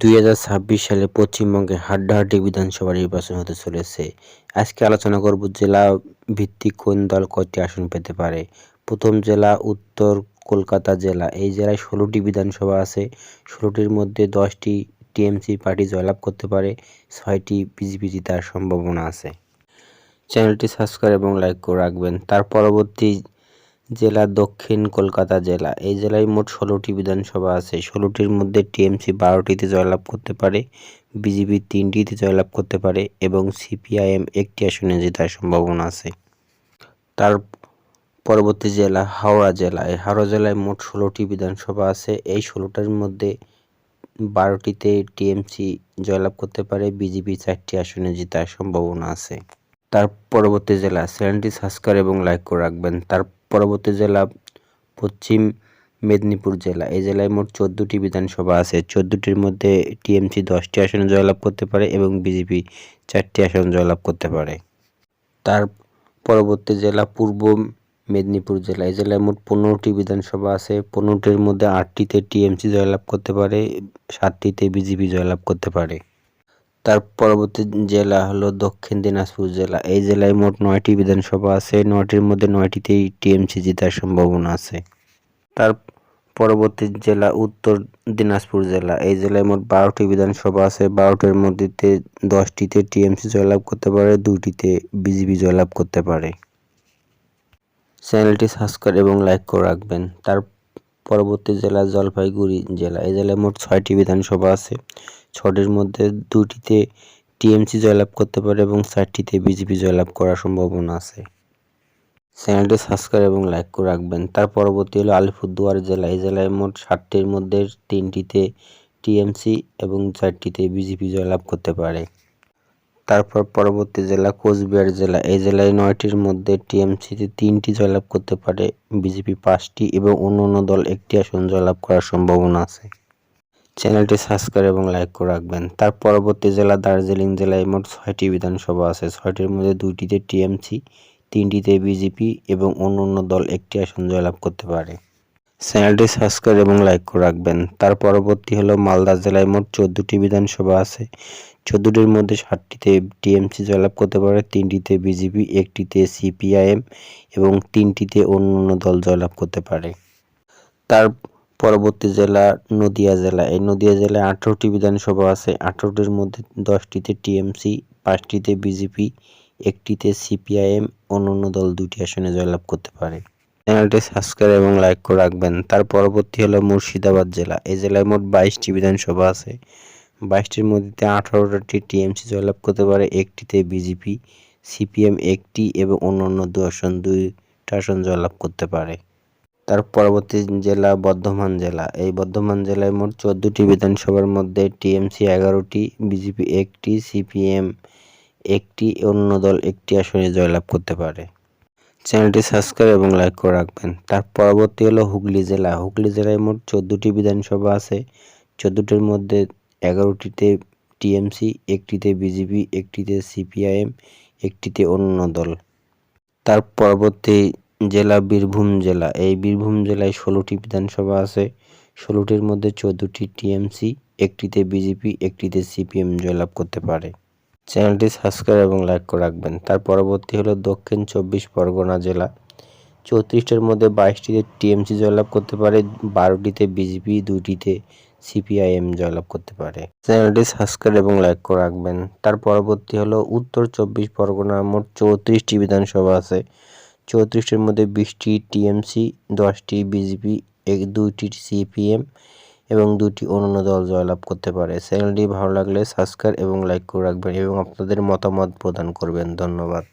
দুই হাজার ছাব্বিশ সালে পশ্চিমবঙ্গে হাড্ডাহাড্ডি বিধানসভা নির্বাচন হতে চলেছে। আজকে আলোচনা করব জেলা ভিত্তিক কোন দল কয়টি আসন পেতে পারে। প্রথম জেলা, উত্তর কলকাতা জেলা। এই জেলায় ষোলোটি বিধানসভা আছে। ষোলোটির মধ্যে দশটি টিএমসি পার্টি জয়লাভ করতে পারে, ছয়টি বিজেপি জেতার সম্ভাবনা আছে। চ্যানেলটি সাবস্ক্রাইব এবং লাইক করে রাখবেন। তার পরবর্তী জেলা দক্ষিণ কলকাতা জেলা। এই জেলায় মোট ষোলোটি বিধানসভা আছে। ষোলোটির মধ্যে টিএমসি বারোটিতে জয়লাভ করতে পারে, বিজেপি তিনটিতে জয়লাভ করতে পারে এবং সিপিআইএম একটি আসনে জেতার সম্ভাবনা আছে। তার পরবর্তী জেলা হাওড়া জেলা। এই হাওড়া জেলায় মোট ষোলোটি বিধানসভা আছে। এই ষোলোটার মধ্যে বারোটিতে টিএমসি জয়লাভ করতে পারে, বিজেপি চারটি আসনে জেতার সম্ভাবনা আছে। তার পরবর্তী জেলা, চ্যানেলটি সাবস্ক্রাইব এবং লাইক করে রাখবেন। তার পরবর্তী জেলা পশ্চিম মেদিনীপুর জেলা। এই জেলায় মোট চোদ্দোটি বিধানসভা আছে। চোদ্দোটির মধ্যে টিএমসি দশটি আসনে জয়লাভ করতে পারে এবং বিজেপি চারটি আসন জয়লাভ করতে পারে। তার পরবর্তী জেলা পূর্ব মেদিনীপুর জেলা। এই জেলায় মোট পনেরোটি বিধানসভা আছে। পনেরোটির মধ্যে আটটিতে টিএমসি জয়লাভ করতে পারে, সাতটিতে বিজেপি জয়লাভ করতে পারে। তার পরবর্তী জেলা হলো দক্ষিণ দিনাজপুর জেলা। এই জেলায় মোট নয়টি বিধানসভা আছে। নয়টির মধ্যে নয়টিতেই টিএমসি জেতার সম্ভাবনা আছে। তার পরবর্তী জেলা উত্তর দিনাজপুর জেলা। এই জেলায় মোট বারোটি বিধানসভা আছে। বারোটির মধ্যে দশটিতে টিএমসি জয়লাভ করতে পারে দুইটিতে বিজেপি জয়লাভ করতে পারে। চ্যানেলটি সাবস্ক্রাইব এবং লাইক করে রাখবেন। তার পরবর্তী জেলা জলপাইগুড়ি জেলা। এই জেলায় মোট ছয়টি বিধানসভা আছে। ছটির মধ্যে দুটিতে টিএমসি জয়লাভ করতে পারে এবং চারটিতে বিজেপি জয়লাভ করার সম্ভাবনা আছে। চ্যানেলটি সাবস্ক্রাইব এবং লাইক করে রাখবেন। তার পরবর্তী হলো আলিপুরদুয়ার জেলা। এই জেলায় মোট ষাটটির মধ্যে তিনটিতে টিএমসি এবং চারটিতে বিজেপি জয়লাভ করতে পারে। তারপর পরবর্তী জেলা কোচবিহার জেলা। এই জেলায় নয়টির মধ্যে টিএমসিতে তিনটি জয়লাভ করতে পারে। বিজেপি পাঁচটি এবং অন্য অন্য দল একটি আসন জয়লাভ করার সম্ভাবনা আছে। চ্যানেলটি সাবস্ক্রাইব এবং লাইক করে রাখবেন। তার পরবর্তী জেলা দার্জিলিং জেলায় মোট ছয়টি বিধানসভা আছে। ছয়টির মধ্যে দুইটিতে টিএমসি, তিনটিতে বিজেপি এবং অন্য অন্য দল একটি আসন জয়লাভ করতে পারে। চ্যানেলটি সাবস্ক্রাইব এবং লাইক করে রাখবেন। তার পরবর্তী হলো মালদা জেলায় মোট চোদ্দোটি বিধানসভা আছে। চোদ্দোটির মধ্যে ষাটটিতে টিএমসি জয়লাভ করতে পারে, তিনটিতে বিজেপি, একটিতে সিপিআইএম এবং তিনটিতে অন্য অন্য দল জয়লাভ করতে পারে। তার পরবর্তী জেলা নদিয়া জেলা। এই নদিয়া জেলায় আঠারোটি বিধানসভা আছে। আঠারোটির মধ্যে দশটিতে টিএমসি, পাঁচটিতে বিজেপি, একটিতে সিপিআইএম অন্য দল দুটি আসনে জয়লাভ করতে পারে। চ্যানেলটি সাবস্ক্রাইব এবং লাইক করে রাখবেন। তার পরবর্তী হলো মুর্শিদাবাদ জেলা। এই জেলায় মোট বাইশটি বিধানসভা আছে। বাইশটির মধ্যে আঠারোটি টিএমসি জয়লাভ করতে পারে, একটিতে বিজেপি সিপিএম একটি এবং অন্যান্য দু আসন দুইটা আসন জয়লাভ করতে পারে। তার পরবর্তী জেলা বর্ধমান জেলা। এই বর্ধমান জেলায় মোট চোদ্দোটি বিধানসভার মধ্যে টিএমসি এগারোটি বিজেপি একটি সিপিএম একটি, অন্য দল একটি আসনে জয়লাভ করতে পারে। চ্যানেলটি সাবস্ক্রাইব এবং লাইক করে রাখবেন। তার পরবর্তী হলো হুগলি জেলা। হুগলি জেলায় মোট চোদ্দোটি বিধানসভা আছে। চোদ্দোটির মধ্যে এগারোটিতে টিএমসি, একটিতে বিজেপি, একটিতে সিপিআইএম, একটিতে অন্য দল। তার পরবর্তী জেলা বীরভূম জেলা। এই বীরভূম জেলায় ষোলোটি বিধানসভা আছে। ষোলোটির মধ্যে চোদ্দোটি টিএমসি, একটিতে বিজেপি, একটিতে সিপিএম জয়লাভ করতে পারে। চ্যানেলটি সাবস্ক্রাইব এবং লাইক করে রাখবেন। তার পরবর্তী হলো দক্ষিণ চব্বিশ পরগনা জেলা। চৌত্রিশটার মধ্যে বাইশটিতে টিএমসি জয়লাভ করতে পারে। বারোটিতে বিজেপি, দুইটিতে সিপিআইএম জয়লাভ করতে পারে। চ্যানেলটি সাবস্ক্রাইব এবং লাইক করে রাখবেন। তার পরবর্তী হলো উত্তর চব্বিশ পরগনা, মোট চৌত্রিশটি বিধানসভা আছে। চৌত্রিশটির মধ্যে বিশটি টিএমসি দশটি বিজেপি এক, দুইটি সিপিএম এবং দুটি অন্য দল জয়লাভ করতে পারে। চ্যানেলটি ভালো লাগলে সাবস্ক্রাইব এবং লাইক করে রাখবেন এবং আপনাদের মতামত প্রদান করবেন। ধন্যবাদ।